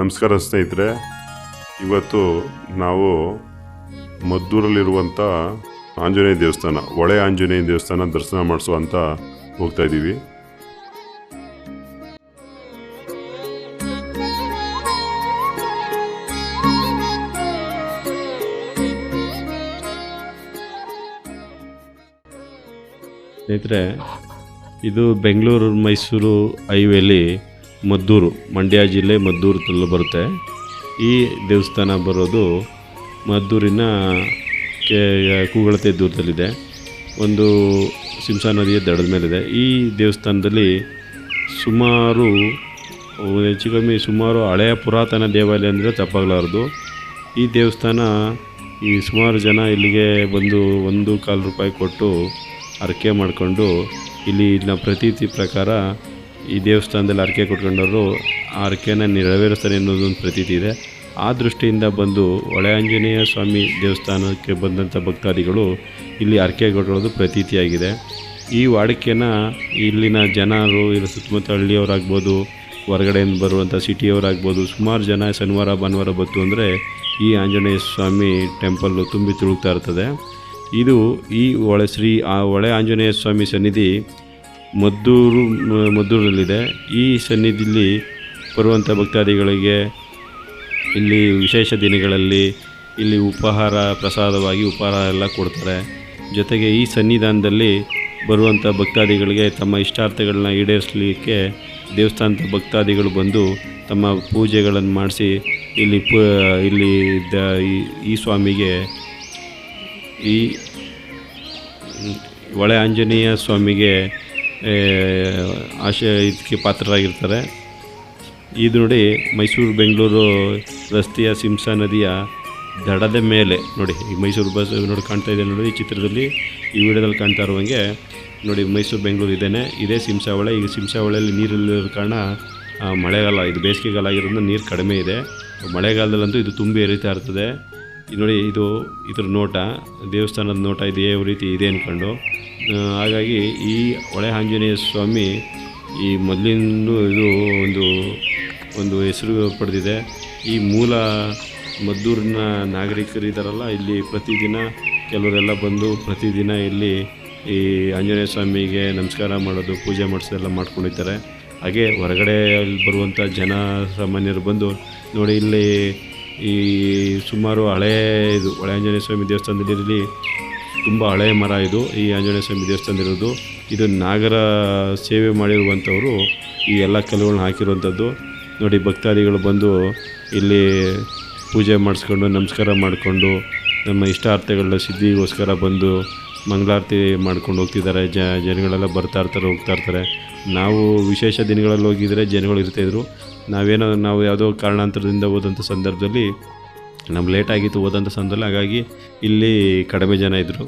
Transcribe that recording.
ನಮಸ್ಕಾರ ಸ್ನೇಹಿತರೆ. ಇವತ್ತು ನಾವು ಮದ್ದೂರಲ್ಲಿರುವಂಥ ಆಂಜನೇಯ ದೇವಸ್ಥಾನ ಒಳೆ ಆಂಜನೇಯ ದೇವಸ್ಥಾನ ದರ್ಶನ ಮಾಡಿಸುವಂತ ಹೋಗ್ತಾ ಇದ್ದೀವಿ. ಸ್ನೇಹಿತರೆ, ಇದು ಬೆಂಗಳೂರು, ಮೈಸೂರು, ಹೈವೇಲಿ ಮದ್ದೂರು, ಮಂಡ್ಯ ಜಿಲ್ಲೆ ಮದ್ದೂರು ತಲ್ಲ ಬರುತ್ತೆ. ಈ ದೇವಸ್ಥಾನ ಬರೋದು ಮದ್ದೂರಿನ ಕೆ ಕೂಗಳತೆ ದೂರದಲ್ಲಿದೆ. ಒಂದು ಸಿಂಸಾ ನದಿಯ ದಡದ ಮೇಲಿದೆ. ಈ ದೇವಸ್ಥಾನದಲ್ಲಿ ಸುಮಾರು ಹೆಚ್ಚು ಕಮ್ಮಿ ಸುಮಾರು ಹಳೆಯ ಪುರಾತನ ದೇವಾಲಯ ಅಂದರೆ ತಪ್ಪಾಗಲಾರದು. ಈ ದೇವಸ್ಥಾನ ಈ ಸುಮಾರು ಜನ ಇಲ್ಲಿಗೆ ಬಂದು ಒಂದು ಕಾಲು ರೂಪಾಯಿ ಕೊಟ್ಟು ಹರಕೆ ಮಾಡಿಕೊಂಡು ಇಲ್ಲಿ ಇಲ್ಲಿನ ಪ್ರತೀತಿ ಪ್ರಕಾರ ಈ ದೇವಸ್ಥಾನದಲ್ಲಿ ಹರಕೆ ಕೊಟ್ಕೊಂಡವರು ಆ ಹರಕೆನ ನೆರವೇರಿಸ್ತಾರೆ ಅನ್ನೋದೊಂದು ಪ್ರತೀತಿ ಇದೆ. ಆ ದೃಷ್ಟಿಯಿಂದ ಬಂದು ಹೊಳೆ ಆಂಜನೇಯ ಸ್ವಾಮಿ ದೇವಸ್ಥಾನಕ್ಕೆ ಬಂದಂಥ ಭಕ್ತಾದಿಗಳು ಇಲ್ಲಿ ಹರಕೆ ಕೊಟ್ಟಿರೋದು ಪ್ರತೀತಿಯಾಗಿದೆ. ಈ ವಾಡಿಕೆನ ಇಲ್ಲಿನ ಜನರು, ಇಲ್ಲಿ ಸುತ್ತಮುತ್ತ ಹಳ್ಳಿಯವರಾಗ್ಬೋದು, ಹೊರಗಡೆಯಿಂದ ಬರುವಂಥ ಸಿಟಿಯವರಾಗ್ಬೋದು, ಸುಮಾರು ಜನ ಶನಿವಾರ, ಭಾನುವಾರ ಬಂತು ಅಂದರೆ ಈ ಆಂಜನೇಯ ಸ್ವಾಮಿ ಟೆಂಪಲ್ಲು ತುಂಬಿ ತುಳುಕ್ತಾ ಇರ್ತದೆ. ಇದು ಈ ಒಳೆ ಶ್ರೀ, ಆ ಒಳೆ ಆಂಜನೇಯ ಸ್ವಾಮಿ ಸನ್ನಿಧಿ ಮದ್ದೂರು ಮದ್ದೂರಲ್ಲಿದೆ. ಈ ಸನ್ನಿಧಿಯಲ್ಲಿ ಬರುವಂಥ ಭಕ್ತಾದಿಗಳಿಗೆ ಇಲ್ಲಿ ವಿಶೇಷ ದಿನಗಳಲ್ಲಿ ಇಲ್ಲಿ ಉಪಹಾರ, ಪ್ರಸಾದವಾಗಿ ಉಪಹಾರ ಎಲ್ಲ ಕೊಡ್ತಾರೆ. ಜೊತೆಗೆ ಈ ಸನ್ನಿಧಾನದಲ್ಲಿ ಬರುವಂಥ ಭಕ್ತಾದಿಗಳಿಗೆ ತಮ್ಮ ಇಷ್ಟಾರ್ಥಗಳನ್ನ ಈಡೇರಿಸಲಿಕ್ಕೆ ದೇವಸ್ಥಾನದ ಭಕ್ತಾದಿಗಳು ಬಂದು ತಮ್ಮ ಪೂಜೆಗಳನ್ನು ಮಾಡಿಸಿ ಇಲ್ಲಿ ಪ, ಇಲ್ಲಿ ದ, ಈ- ಸ್ವಾಮಿಗೆ ಈ ಒಳೆ ಆಂಜನೇಯ ಸ್ವಾಮಿಗೆ ಆಶಯ ಇದಕ್ಕೆ ಪಾತ್ರರಾಗಿರ್ತಾರೆ. ಇದು ನೋಡಿ ಮೈಸೂರು ಬೆಂಗಳೂರು ರಸ್ತೆಯ ಸಿಂಸಾ ನದಿಯ ದಡದ ಮೇಲೆ, ನೋಡಿ, ಈ ಮೈಸೂರು ಬಸ್ ನೋಡಿ ಕಾಣ್ತಾ ಇದೆ ನೋಡಿ ಈ ಚಿತ್ರದಲ್ಲಿ, ಈ ವಿಡಿಯೋದಲ್ಲಿ ಕಾಣ್ತಾ ಇರುವಂಗೆ, ನೋಡಿ, ಮೈಸೂರು ಬೆಂಗಳೂರು ಇದೇನೆ, ಇದೇ ಸಿಂಸಾವಳೆ ಈಗ ಸಿಂಸಾವಳೆಯಲ್ಲಿ ನೀರಿಲ್ಲದ ಕಾರಣ ಮಳೆಗಾಲ, ಇದು ಬೇಸಿಗೆಗಾಲ ಆಗಿರೋದ್ರಿಂದ ನೀರು ಕಡಿಮೆ ಇದೆ. ಮಳೆಗಾಲದಲ್ಲಂತೂ ಇದು ತುಂಬಿ ಎರಿತಾ ಇರ್ತದೆ. ನೋಡಿ ಇದು ಇದ್ರ ನೋಟ, ದೇವಸ್ಥಾನದ ನೋಟ, ಇದು ಯಾವ ರೀತಿ ಇದೆ ಅಂದ್ಕೊಂಡು ಹಾಗಾಗಿ ಈ ಹೊಳೆ ಆಂಜನೇಯ ಸ್ವಾಮಿ ಈ ಮೊದಲಿಂದ ಇದು ಒಂದು ಒಂದು ಹೆಸರು ಪಡೆದಿದೆ. ಈ ಮೂಲ ಮದ್ದೂರಿನ ನಾಗರಿಕರು ಇದ್ದಾರಲ್ಲ, ಇಲ್ಲಿ ಪ್ರತಿದಿನ ಕೆಲವರೆಲ್ಲ ಬಂದು ಪ್ರತಿದಿನ ಇಲ್ಲಿ ಈ ಆಂಜನೇಯ ಸ್ವಾಮಿಗೆ ನಮಸ್ಕಾರ ಮಾಡೋದು, ಪೂಜೆ ಮಾಡಿಸೋದೆಲ್ಲ ಮಾಡ್ಕೊಂಡಿರ್ತಾರೆ ಹಾಗೆ ಹೊರಗಡೆ ಅಲ್ಲಿ ಬರುವಂಥ ಜನ ಸಾಮಾನ್ಯರು ಬಂದು ನೋಡಿ, ಇಲ್ಲಿ ಈ ಸುಮಾರು ಹಳೇ ಇದು, ಹೊಳೆ ಆಂಜನೇಯ ಸ್ವಾಮಿ ದೇವಸ್ಥಾನದಲ್ಲಿ ತುಂಬ ಹಳೆಯ ಮರ ಇದು. ಈ ಆಂಜನೇಯ ಸ್ವಾಮಿ ದೇವಸ್ಥಾನದಲ್ಲಿರೋದು ಇದು ನಾಗರ ಸೇವೆ ಮಾಡಿರುವಂಥವರು ಈ ಎಲ್ಲ ಕಲ್ಲುಗಳನ್ನ ಹಾಕಿರುವಂಥದ್ದು. ನೋಡಿ, ಭಕ್ತಾದಿಗಳು ಬಂದು ಇಲ್ಲಿ ಪೂಜೆ ಮಾಡಿಸ್ಕೊಂಡು, ನಮಸ್ಕಾರ ಮಾಡಿಕೊಂಡು, ನಮ್ಮ ಇಷ್ಟಾರ್ಥಗಳ ಸಿದ್ಧಿಗೋಸ್ಕರ ಬಂದು ಮಂಗಳಾರತಿ ಮಾಡ್ಕೊಂಡು ಹೋಗ್ತಿದ್ದಾರೆ. ಜ, ಜನಗಳೆಲ್ಲ ಬರ್ತಾ ಇರ್ತಾರೆ, ಹೋಗ್ತಾ ಇರ್ತಾರೆ. ನಾವು ವಿಶೇಷ ದಿನಗಳಲ್ಲಿ ಹೋಗಿದ್ರೆ ಜನಗಳು ಇರ್ತಾಯಿದ್ರು ನಾವೇನೋ, ನಾವು ಯಾವುದೋ ಕಾರಣಾಂತರದಿಂದ ಹೋದಂಥ ಸಂದರ್ಭದಲ್ಲಿ ನಮ್ಗೆ ಲೇಟ್ ಆಗಿತ್ತು ಹೋದಂಥ ಸಂದರ್ಭದಲ್ಲಿ ಹಾಗಾಗಿ ಇಲ್ಲಿ ಕಡಿಮೆ ಜನ ಇದ್ದರು